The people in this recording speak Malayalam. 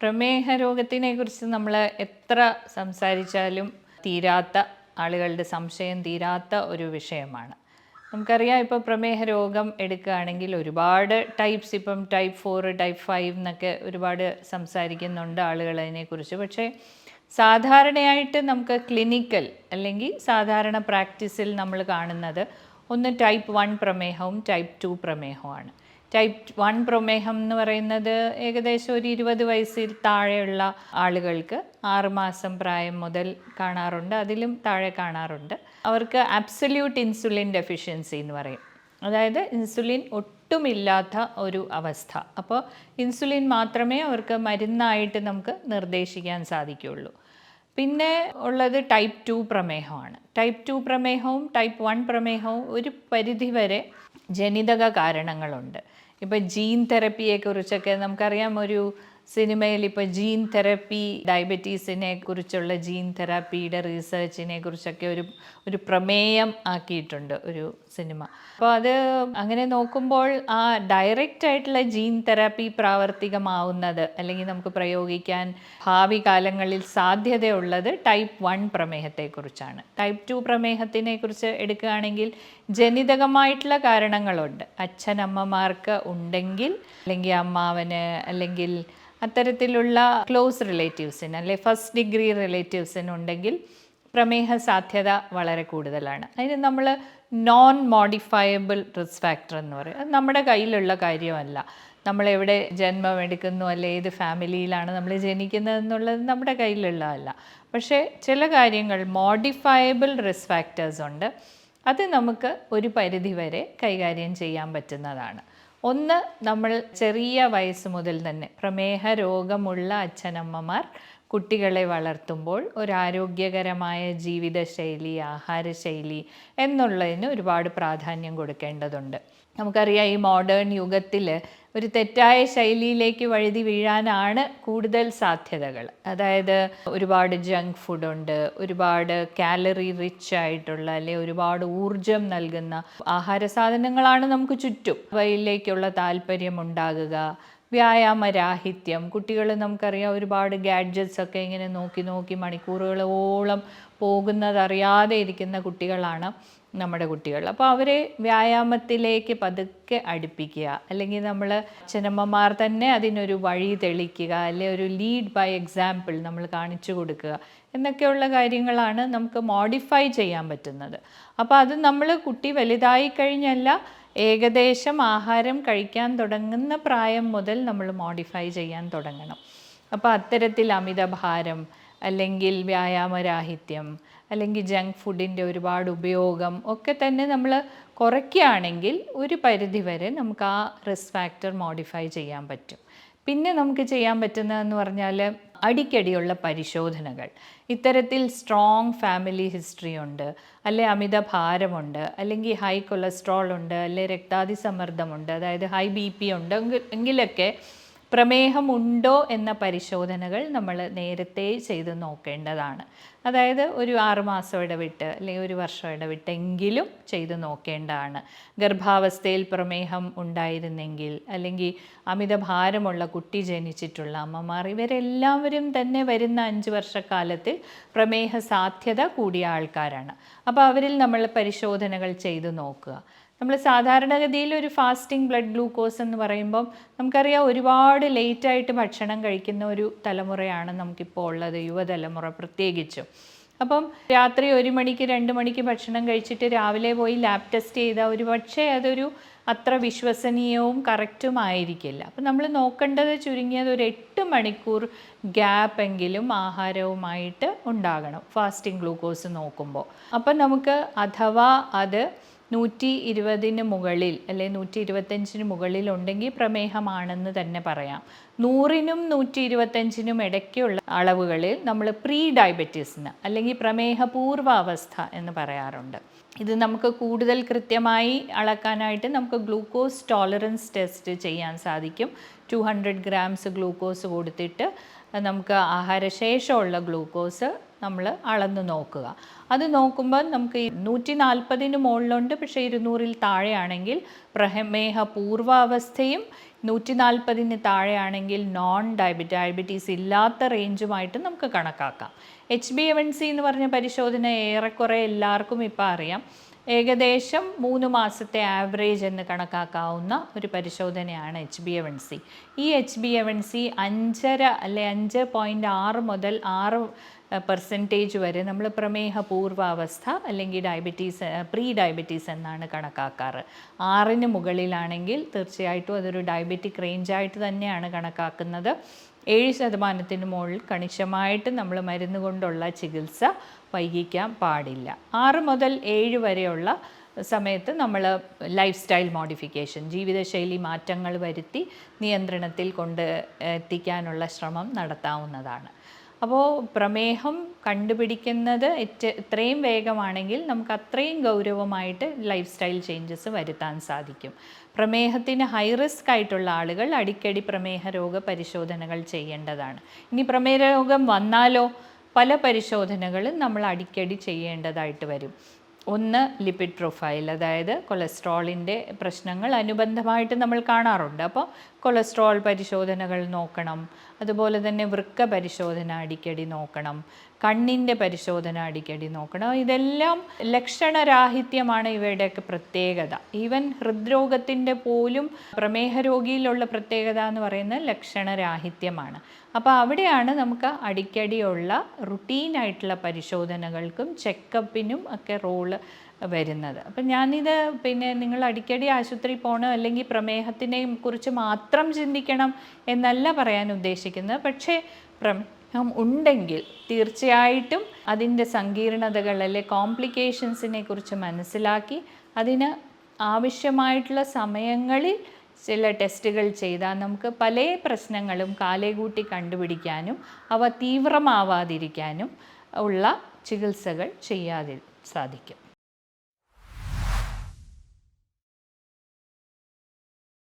പ്രമേഹ രോഗത്തിനെ കുറിച്ച് നമ്മൾ എത്ര സംസാരിച്ചാലും തീരാത്ത ആളുകളുടെ സംശയം തീരാത്ത ഒരു വിഷയമാണ്. നമുക്കറിയാം ഇപ്പോൾ പ്രമേഹ രോഗം എടുക്കുകയാണെങ്കിൽ ഒരുപാട് ടൈപ്സ് ഇപ്പം ടൈപ്പ് ഫോർ ടൈപ്പ് ഫൈവ് എന്നൊക്കെ ഒരുപാട് സംസാരിക്കുന്നുണ്ട് ആളുകൾ അതിനെക്കുറിച്ച് പക്ഷേ സാധാരണയായിട്ട് നമുക്ക് ക്ലിനിക്കൽ അല്ലെങ്കിൽ സാധാരണ പ്രാക്ടീസിൽ നമ്മൾ കാണുന്നത് ഒന്ന് ടൈപ്പ് വൺ പ്രമേഹവും ടൈപ്പ് ടു പ്രമേഹവുമാണ്. ടൈപ്പ് വൺ പ്രമേഹം എന്ന് പറയുന്നത് ഏകദേശം ഒരു ഇരുപത് വയസ്സിൽ താഴെയുള്ള ആളുകൾക്ക് ആറുമാസം പ്രായം മുതൽ കാണാറുണ്ട്. അതിലും താഴെ കാണാറുണ്ട്. അവർക്ക് അബ്സല്യൂട്ട് ഇൻസുലിൻ ഡെഫിഷ്യൻസി എന്ന് പറയും. അതായത് ഇൻസുലിൻ ഒട്ടുമില്ലാത്ത ഒരു അവസ്ഥ. അപ്പോൾ ഇൻസുലിൻ മാത്രമേ അവർക്ക് മരുന്നായിട്ട് നമുക്ക് നിർദ്ദേശിക്കാൻ സാധിക്കുകയുള്ളൂ. പിന്നെ ഉള്ളത് ടൈപ്പ് ടു പ്രമേഹമാണ്. ടൈപ്പ് ടു പ്രമേഹവും ടൈപ്പ് വൺ പ്രമേഹവും ഒരു പരിധിവരെ ജനിതക കാരണങ്ങളുണ്ട്. ഇപ്പോൾ ജീൻ തെറപ്പിയെ കുറിച്ചൊക്കെ നമുക്കറിയാം ഒരു സിനിമയിൽ ഇപ്പോൾ ജീൻ തെറപ്പി ഡയബറ്റീസിനെ കുറിച്ചുള്ള ജീൻ തെറാപ്പിയുടെ റീസേർച്ചിനെ കുറിച്ചൊക്കെ ഒരു ഒരു പ്രമേയം ആക്കിയിട്ടുണ്ട് ഒരു സിനിമ. അപ്പോൾ അത് അങ്ങനെ നോക്കുമ്പോൾ ആ ഡയറക്റ്റ് ആയിട്ടുള്ള ജീൻ തെറാപ്പി പ്രാവർത്തികമാവുന്നത് അല്ലെങ്കിൽ നമുക്ക് പ്രയോഗിക്കാൻ ഭാവി കാലങ്ങളിൽ സാധ്യതയുള്ളത് ടൈപ്പ് വൺ പ്രമേഹത്തെക്കുറിച്ചാണ്. ടൈപ്പ് ടു പ്രമേഹത്തിനെ കുറിച്ച് എടുക്കുകയാണെങ്കിൽ ജനിതകമായിട്ടുള്ള കാരണങ്ങളുണ്ട്. അച്ഛനമ്മമാർക്ക് ഉണ്ടെങ്കിൽ അല്ലെങ്കിൽ അമ്മാവന് അല്ലെങ്കിൽ അത്തരത്തിലുള്ള ക്ലോസ് റിലേറ്റീവ്സിന് അല്ലെ ഫസ്റ്റ് ഡിഗ്രി റിലേറ്റീവ്സിന് ഉണ്ടെങ്കിൽ പ്രമേഹ സാധ്യത വളരെ കൂടുതലാണ്. അതിന് നമ്മൾ നോൺ മോഡിഫയബിൾ റിസ്ക് ഫാക്ടർ എന്ന് പറയും. അത് നമ്മുടെ കയ്യിലുള്ള കാര്യമല്ല. നമ്മൾ എവിടെ ജന്മം എടുക്കുന്നു അല്ലെ ഏത് ഫാമിലിയിലാണ് നമ്മൾ ജനിക്കുന്നത് എന്നുള്ളത് നമ്മുടെ കയ്യിലുള്ളതല്ല. പക്ഷേ ചില കാര്യങ്ങൾ മോഡിഫയബിൾ റിസ്ക് ഫാക്ടേഴ്സ് ഉണ്ട്. അത് നമുക്ക് ഒരു പരിധി വരെ കൈകാര്യം ചെയ്യാൻ പറ്റുന്നതാണ്. ഒന്ന് നമ്മൾ ചെറിയ വയസ്സ് മുതൽ തന്നെ പ്രമേഹ രോഗമുള്ള അച്ഛനമ്മമാർ കുട്ടികളെ വളർത്തുമ്പോൾ ഒരു ആരോഗ്യകരമായ ജീവിതശൈലി ആഹാരശൈലി എന്നുള്ളതിന് ഒരുപാട് പ്രാധാന്യം കൊടുക്കേണ്ടതുണ്ട്. നമുക്കറിയാം ഈ മോഡേൺ യുഗത്തിൽ ഒരു തെറ്റായ ശൈലിയിലേക്ക് വഴുതി വീഴാനാണ് കൂടുതൽ സാധ്യതകൾ. അതായത് ഒരുപാട് ജങ്ക് ഫുഡ് ഉണ്ട് ഒരുപാട് കാലറി റിച്ച് ആയിട്ടുള്ള അല്ലെ ഒരുപാട് ഊർജം നൽകുന്ന ആഹാര സാധനങ്ങളാണ് നമുക്ക് ചുറ്റും. അവയിലേക്കുള്ള താല്പര്യം ഉണ്ടാകുക വ്യായാമരാഹിത്യം കുട്ടികൾ നമുക്കറിയാം ഒരുപാട് ഗാഡ്ജറ്റ്സ് ഒക്കെ ഇങ്ങനെ നോക്കി നോക്കി മണിക്കൂറുകളോളം പോകുന്നതറിയാതെ ഇരിക്കുന്ന കുട്ടികളാണ്. നമ്മുടെ കുട്ടികൾ. അപ്പോൾ അവരെ വ്യായാമത്തിലേക്ക് പതുക്കെ അടുപ്പിക്കുക. അല്ലെങ്കിൽ നമ്മൾ അച്ഛനമ്മമാർ തന്നെ അതിനൊരു വഴി തെളിക്കുക. അല്ലെ ഒരു ലീഡ് ബൈ എക്സാമ്പിൾ നമ്മൾ കാണിച്ചു കൊടുക്കുക. എന്നൊക്കെയുള്ള കാര്യങ്ങളാണ് നമുക്ക് മോഡിഫൈ ചെയ്യാൻ പറ്റുന്നത്. അപ്പോൾ അത് നമ്മൾ കുട്ടി വലുതായി കഴിഞ്ഞല്ല ഏകദേശം ആഹാരം കഴിക്കാൻ തുടങ്ങുന്ന പ്രായം മുതൽ നമ്മൾ മോഡിഫൈ ചെയ്യാൻ തുടങ്ങണം. അപ്പോൾ അത്തരത്തിൽ അമിതഭാരം അല്ലെങ്കിൽ വ്യായാമരാഹിത്യം അല്ലെങ്കിൽ ജങ്ക് ഫുഡിന്റെ ഒരുപാട് ഉപയോഗം ഒക്കെ തന്നെ നമ്മൾ കുറയ്ക്കുകയാണെങ്കിൽ ഒരു പരിധി വരെ നമുക്ക് ആ റിസ്ക് ഫാക്ടർ മോഡിഫൈ ചെയ്യാൻ പറ്റും. പിന്നെ നമുക്ക് ചെയ്യാൻ പറ്റുന്നതെന്ന് പറഞ്ഞാൽ അടിക്കടിയുള്ള പരിശോധനകൾ. ഇത്തരത്തിൽ സ്ട്രോങ് ഫാമിലി ഹിസ്റ്ററി ഉണ്ട് അല്ലെ അമിത ഭാരമുണ്ട് അല്ലെങ്കിൽ ഹൈ കൊളസ്ട്രോൾ ഉണ്ട് അല്ലെ രക്താതിസമ്മർദ്ദമുണ്ട് അതായത് ഹൈ ബി പി ഉണ്ട് എങ്കിലൊക്കെ പ്രമേഹമുണ്ടോ എന്ന പരിശോധനകൾ നമ്മൾ നേരത്തെ ചെയ്ത് നോക്കേണ്ടതാണ്. അതായത് ഒരു ആറുമാസം ഇടവിട്ട് അല്ലെങ്കിൽ ഒരു വർഷം ഇടവിട്ടെങ്കിലും ചെയ്ത് നോക്കേണ്ടതാണ്. ഗർഭാവസ്ഥയിൽ പ്രമേഹം ഉണ്ടായിരുന്നെങ്കിൽ അല്ലെങ്കിൽ അമിത ഭാരമുള്ള കുട്ടി ജനിച്ചിട്ടുള്ള അമ്മമാർ ഇവരെല്ലാവരും തന്നെ വരുന്ന അഞ്ച് വർഷക്കാലത്തിൽ പ്രമേഹ സാധ്യത കൂടിയ ആൾക്കാരാണ്. അപ്പോൾ അവരിൽ നമ്മൾ പരിശോധനകൾ ചെയ്ത് നോക്കുക. നമ്മൾ സാധാരണഗതിയിൽ ഒരു ഫാസ്റ്റിംഗ് ബ്ലഡ് ഗ്ലൂക്കോസ് എന്ന് പറയുമ്പം നമുക്കറിയാം ഒരുപാട് ലേറ്റായിട്ട് ഭക്ഷണം കഴിക്കുന്ന ഒരു തലമുറയാണ് നമുക്കിപ്പോൾ ഉള്ളത് യുവതലമുറ പ്രത്യേകിച്ചും. അപ്പം രാത്രി ഒരു മണിക്ക് രണ്ട് മണിക്ക് ഭക്ഷണം കഴിച്ചിട്ട് രാവിലെ പോയി ലാബ് ടെസ്റ്റ് ചെയ്താൽ ഒരു പക്ഷേ അതൊരു അത്ര വിശ്വസനീയവും കറക്റ്റും ആയിരിക്കില്ല. അപ്പം നമ്മൾ നോക്കേണ്ടത് ചുരുങ്ങിയത് ഒരു എട്ട് മണിക്കൂർ ഗ്യാപ്പ് എങ്കിലും ആഹാരവുമായിട്ട് ഉണ്ടാകണം ഫാസ്റ്റിംഗ് ഗ്ലൂക്കോസ് നോക്കുമ്പോൾ അപ്പം നമുക്ക് അഥവാ അത് നൂറ്റി ഇരുപതിന് മുകളിൽ അല്ലെ നൂറ്റി ഇരുപത്തഞ്ചിന് മുകളിൽ ഉണ്ടെങ്കിൽ പ്രമേഹമാണെന്ന് തന്നെ പറയാം. നൂറിനും നൂറ്റി ഇരുപത്തഞ്ചിനും ഇടയ്ക്കുള്ള അളവുകളിൽ നമ്മൾ പ്രീ ഡയബറ്റീസിന് അല്ലെങ്കിൽ പ്രമേഹപൂർവാവസ്ഥ എന്ന് പറയാറുണ്ട്. ഇത് നമുക്ക് കൂടുതൽ കൃത്യമായി അളക്കാനായിട്ട് നമുക്ക് ഗ്ലൂക്കോസ് ടോളറൻസ് ടെസ്റ്റ് ചെയ്യാൻ സാധിക്കും. ടു ഹൺഡ്രഡ് ഗ്രാംസ് ഗ്ലൂക്കോസ് കൊടുത്തിട്ട് നമുക്ക് ആഹാരശേഷമുള്ള ഗ്ലൂക്കോസ് നമ്മൾ അളന്ന് നോക്കുക. അത് നോക്കുമ്പോൾ നമുക്ക് നൂറ്റി നാൽപ്പതിന് മുകളിലുണ്ട് പക്ഷേ ഇരുന്നൂറിൽ താഴെയാണെങ്കിൽ പ്രമേഹ പൂർവാവസ്ഥയും നൂറ്റി നാൽപ്പതിന് താഴെയാണെങ്കിൽ നോൺ ഡയബറ്റി ഡയബറ്റീസ് ഇല്ലാത്ത റേഞ്ചുമായിട്ട് നമുക്ക് കണക്കാക്കാം. എച്ച് ബി എവൻ സി എന്ന് പറഞ്ഞ പരിശോധന ഏറെക്കുറെ എല്ലാവർക്കും ഇപ്പോൾ അറിയാം. ഏകദേശം മൂന്ന് മാസത്തെ ആവറേജ് എന്ന് കണക്കാക്കാവുന്ന ഒരു പരിശോധനയാണ് H B A one C ഈ H B A one C അഞ്ചര അല്ലെ അഞ്ച് പോയിന്റ് ആറ് മുതൽ ആറ് പെർസെന്റേജ് വരെ നമ്മൾ പ്രമേഹ പൂർവാവസ്ഥ അല്ലെങ്കിൽ ഡയബറ്റീസ് പ്രീ ഡയബറ്റീസ് എന്നാണ് കണക്കാക്കാറ്. ആറിന് മുകളിലാണെങ്കിൽ തീർച്ചയായിട്ടും അതൊരു ഡയബറ്റിക് റേഞ്ചായിട്ട് തന്നെയാണ് കണക്കാക്കുന്നത്. ഏഴ് ശതമാനത്തിന് മുകളിൽ കണിശമായിട്ട് നമ്മൾ മരുന്ന് കൊണ്ടുള്ള ചികിത്സ വൈകിക്കാൻ പാടില്ല. ആറ് മുതൽ ഏഴ് വരെയുള്ള സമയത്ത് നമ്മൾ ലൈഫ് സ്റ്റൈൽ മോഡിഫിക്കേഷൻ ജീവിതശൈലി മാറ്റങ്ങൾ വരുത്തി നിയന്ത്രണത്തിൽ കൊണ്ട് എത്തിക്കാനുള്ള ശ്രമം നടത്താവുന്നതാണ്. അപ്പോൾ പ്രമേഹം കണ്ടുപിടിക്കുന്നത് ഇത്രയും വേഗമാണെങ്കിൽ നമുക്ക് അത്രയും ഗൗരവമായിട്ട് ലൈഫ് സ്റ്റൈൽ ചേഞ്ചസ് വരുത്താൻ സാധിക്കും. പ്രമേഹത്തിന് ഹൈ റിസ്ക് ആയിട്ടുള്ള ആളുകൾ അടിക്കടി പ്രമേഹ രോഗ പരിശോധനകൾ ചെയ്യേണ്ടതാണ്. ഇനി പ്രമേഹ രോഗം വന്നാലോ പല പരിശോധനകളും നമ്മൾ അടിക്കടി ചെയ്യേണ്ടതായിട്ട് വരും. ഒന്ന് ലിപിഡ് പ്രൊഫൈൽ അതായത് കൊളസ്ട്രോളിന്റെ പ്രശ്നങ്ങൾ അനുബന്ധമായിട്ട് നമ്മൾ കാണാറുണ്ട്. അപ്പോൾ കൊളസ്ട്രോൾ പരിശോധനകൾ നോക്കണം. അതുപോലെ തന്നെ വൃക്ക പരിശോധന അടിക്കടി നോക്കണം കണ്ണിന്റെ പരിശോധന അടിക്കടി നോക്കണം. ഇതെല്ലാം ലക്ഷണരാഹിത്യമാണ് ഇവയുടെയൊക്കെ പ്രത്യേകത. ഈവൻ ഹൃദ്രോഗത്തിന്റെ പോലും പ്രമേഹ രോഗിയിലുള്ള പ്രത്യേകത എന്ന് പറയുന്നത് ലക്ഷണരാഹിത്യമാണ്. അപ്പോൾ അവിടെയാണ് നമുക്ക് അടിക്കടിയുള്ള റുട്ടീനായിട്ടുള്ള പരിശോധനകൾക്കും ചെക്കപ്പിനും ഒക്കെ റോൾ വരുന്നത്. അപ്പം ഞാനിത് പിന്നെ നിങ്ങൾ അടിക്കടി ആശുപത്രി പോകണം അല്ലെങ്കിൽ പ്രമേഹത്തിനെ കുറിച്ച് മാത്രം ചിന്തിക്കണം എന്നല്ല പറയാൻ ഉദ്ദേശിക്കുന്നത്. പക്ഷേ പ്രമേഹം ഉണ്ടെങ്കിൽ തീർച്ചയായിട്ടും അതിന്റെ സങ്കീർണതകൾ അല്ലെ കോംപ്ലിക്കേഷൻസിനെ കുറിച്ച് മനസ്സിലാക്കി അതിന് ആവശ്യമായിട്ടുള്ള സമയങ്ങളിൽ ചില ടെസ്റ്റുകൾ ചെയ്താൽ നമുക്ക് പല പ്രശ്നങ്ങളും കാലേകൂട്ടി കണ്ടുപിടിക്കാനും അവ തീവ്രമാവാതിരിക്കാനും ഉള്ള ചികിത്സകൾ ചെയ്യാതി സാധിക്കും.